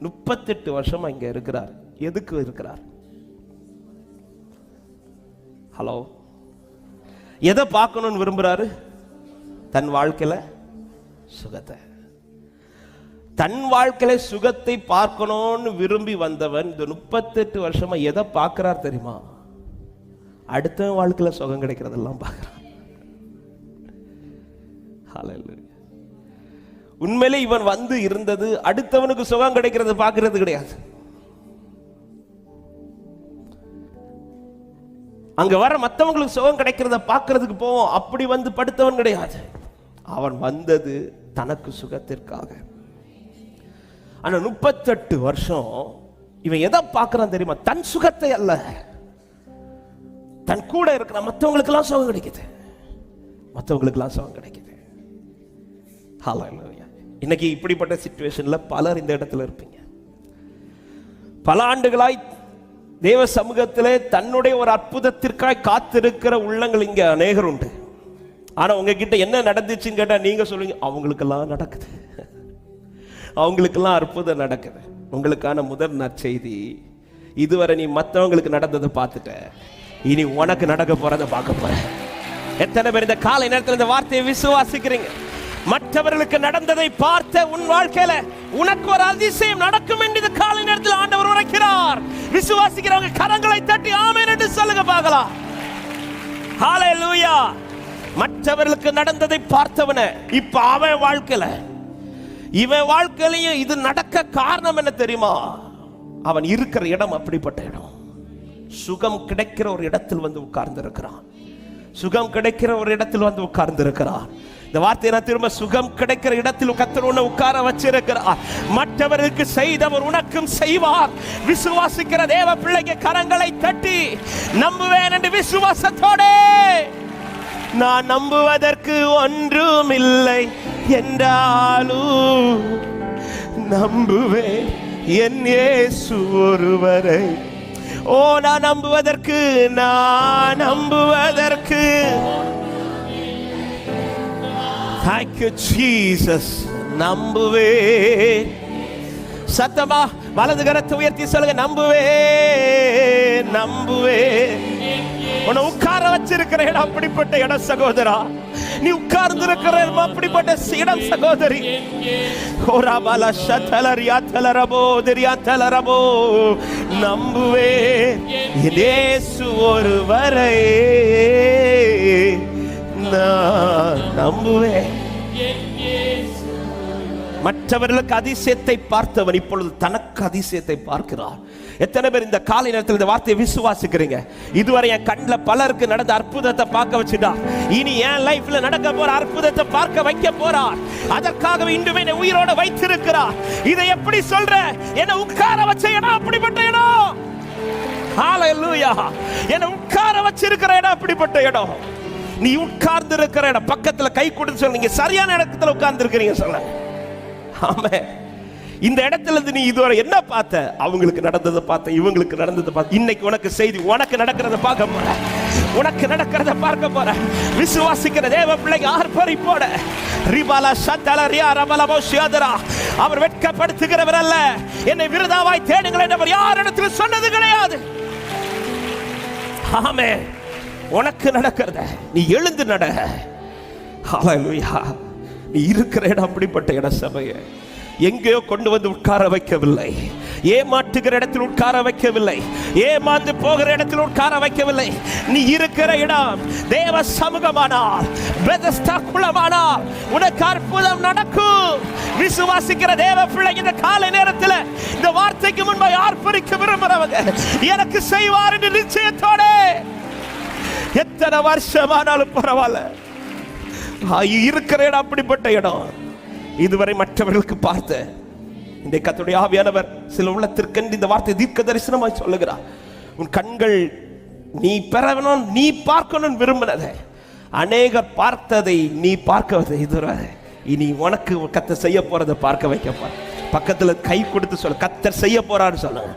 முப்பத்தெட்டு வருஷம் இங்க இருக்கிறார். எதுக்கு இருக்கிறார்? ஹலோ எதை பார்க்கணும்னு விரும்புறாரு? தன் வாழ்க்கையில சுகத்தை. தன் வாழ்க்கையில சுகத்தை பார்க்கணும்னு விரும்பி வந்தவன் இந்த முப்பத்தெட்டு வருஷமா எதை பார்க்கிறார் தெரியுமா? அடுத்த வாழ்க்கையில சுகம் கிடைக்கிறதெல்லாம் பார்க்கிறான். Hallelujah. உண்மையிலே இவன் வந்து இருந்தது அடுத்தவனுக்கு சுகம் கிடைக்கிறது பார்க்கறது கிடையாது. அங்க வர மத்தவங்களுக்கு சுகம் கிடைக்கிறத பார்க்கறதுக்கு போவோம் அப்படி வந்து படுத்தவன் கிடையாது. அவன் வந்தது தனக்கு சுகத்திற்காக. ஆனா முப்பத்தெட்டு வருஷம் இவன் எதை பார்க்கறான் தெரியுமா? தன் சுகத்தை அல்ல. தன் கூட இருக்கிற மற்றவங்களுக்கெல்லாம் சுகம் கிடைக்குது. மற்றவங்களுக்கெல்லாம் சுகம் கிடைக்குது. Hallelujah. இன்னைக்கு இப்படிப்பட்ட சுச்சுவேஷனில் பலர் இந்த இடத்துல இருப்பீங்க. பல ஆண்டுகளாய் தேவ சமூகத்திலே தன்னுடைய ஒரு அற்புதத்திற்காய் காத்திருக்கிற உள்ளங்கள் இங்கே அநேகர் உண்டு. ஆனால் உங்ககிட்ட என்ன நடந்துச்சுன்னு கேட்டால் நீங்கள் சொல்லுவீங்க அவங்களுக்கெல்லாம் நடக்குது. அவங்களுக்கெல்லாம் அற்புதம் நடக்குது. உங்களுக்கான முதல் நற்செய்தி இதுவரை நீ மற்றவங்களுக்கு நடந்ததை பார்த்துட்ட. இனி உனக்கு நடக்க போறதை பார்க்க போற. எத்தனை பேர் இந்த காலை நேரத்தில் இந்த வார்த்தையை விசுவாசிக்கிறீங்க? மற்றவர்களுக்கு நடந்ததை பார்த்த உன் வாழ்க்கையில உனக்கு ஒரு அதிசயம் நடக்கும் என்று இந்த காலை நேரத்தில் ஆண்டவர் உரைக்கிறார். விசுவாசிக்கிறவங்க கரங்களை தட்டி ஆமேன் என்று சொல்லுங்க பார்க்கலாம். ஹalleluya மற்றவர்களுக்கு நடந்ததை பார்த்தவன இப்ப அவன் வாழ்க்கையில இவன் வாழ்க்கையிலையும் இது நடக்க காரணம் என்ன தெரியுமா? அவன் இருக்கிற இடம் அப்படிப்பட்ட இடம். சுகம் கிடைக்கிற ஒரு இடத்தில் வந்து உட்கார்ந்து இருக்கிறான் சுகம் கிடைக்கிற ஒரு இடத்தில் வந்து உட்கார்ந்து இருக்கிறான் இந்த வார்த்தையை நான் திரும்ப சுகம் கிடைக்கிற இடத்தில் கத்தர் உன்னை உட்கார வச்சிருக்கிறார். மற்றவருக்கு செய்தவர் உனக்கும் செய்வார். விசுவாசிக்கிற தேவ பிள்ளைக்கு கரங்களை தட்டி நம்புவேன் என்று விசுவாசத்தோடே. நான் நம்புவதற்கு ஒன்றும் இல்லை என்றாலும் நம்புவேன். என் இயேசு ஒருவரை. ஓ நான் நம்புவதற்கு நான் நம்புவதற்கு. Thank you, Jesus. நம்புவே. சத்தமா வலது கரத்தை உயர்த்தி சொல்லுங்க நம்புவே நம்புவே. உன்னை உட்கார வச்சிருக்கிற இடம் அப்படிப்பட்ட இடம் சகோதரா. நீ உட்கார்ந்து இருக்கிற அப்படிப்பட்ட இடம் சகோதரி. ஓராபால சதலரியா தலரபோ தெரியா தலரபோ. நம்புவே. இயேசு ஒருவரை. நான் நம்புவேன். மற்றவர்களுக்கு அதிசயத்தை பார்த்தவர் இப்பொழுது தனக்கு அதிசயத்தை பார்க்கிறார். எத்தனை பேர் இந்த காலை நேரத்தில் இந்த வார்த்தையை விசுவாசிக்கிறீங்க? இதுவரை என் கண்ணில் பலருக்கு நடந்த அற்புதத்தை பார்க்க வச்சுட்டா. இனி என் லைஃப்ல நடக்க போற அற்புதத்தை பார்க்க வைக்க போறார். அதற்காகவே இன்றுமே என்னை உயிரோட வைத்திருக்கிறார். இதை எப்படி சொல்ற என்ன உட்கார வச்ச இடம் அப்படிப்பட்ட இடம். ஹalleluya என்ன உட்கார வச்சிருக்கிற இடம் அப்படிப்பட்ட இடம். நீ உட்கார்ந்து இருக்கிற இடம். பக்கத்துல கை கொடுத்து சொல்ல நீங்க சரியான இடத்துல உட்கார்ந்து இருக்கிறீங்க சொல்லுங்க. ஆமே. இந்த இடத்துல இருந்து நீ இதுவரை என்ன பார்த்த? அவங்களுக்கு நடந்ததை பார்த்த இவங்களுக்கு நடந்ததை பார்த்த. இன்னைக்கு உனக்கு செய்தி உனக்கு நடக்கிறத பார்க்க போற. உனக்கு நடக்கிறத பார்க்க போற. விசுவாசிக்கிற தேவ பிள்ளைங்க ஆர்ப்பரிப்போட. ரிபாலா சத்தல ரியா சியாதரா அவர் வெட்கப்படுத்துகிறவர் அல்ல. என்னை விருதாவாய் தேடுங்கள் என்றவர் யார் இடத்துல சொன்னது கிடையாது. ஆமே. உனக்கு நடக்கிறத நீ எழுந்து நட. ஹalleluya நீ இருக்கிற இடம் அப்படிப்பட்ட இட சபையை எங்கேயோ கொண்டு வந்து உட்கார வைக்கவில்லை. ஏமாற்றுகிற இடத்தில் உட்கார வைக்கவில்லை. ஏமாந்து போகிற இடத்தில் உட்கார வைக்கவில்லை. நீ இருக்கிற இடம் தேவ சமூகமானால் பெதஸ்தா குளமானால் உனக்கு அற்புதம் நடக்கும். விசுவாசிக்கிற தேவ பிள்ளை இந்த காலை நேரத்தில் இந்த வார்த்தைக்கு முன்பை ஆர்ப்பரிக்க விரும்புறவங்க எனக்கு செய்வார் என்று நிச்சயத்தோட. எத்தனை வருஷமானாலும் பரவாயில்ல. ஆ, இருக்கிற இடம் அப்படிப்பட்ட இடம். இதுவரை மற்றவர்களுக்கு பார்த்த இந்த கத்துடைய ஆவியானவர் சில உள்ளத்திற்கென்று இந்த வார்த்தை தீர்க்க தரிசனமாய் சொல்லுகிறார். உன் கண்கள் நீ பெறணும் நீ பார்க்கணும் விரும்பினதை. அநேகர் பார்த்ததை நீ பார்க்க இதுவரை இனி உனக்கு கத்த செய்ய போறதை பார்க்க வைக்க பக்கத்தில் கை கொடுத்து சொல்ல. கத்தர் செய்ய போறான்னு சொல்லுங்க.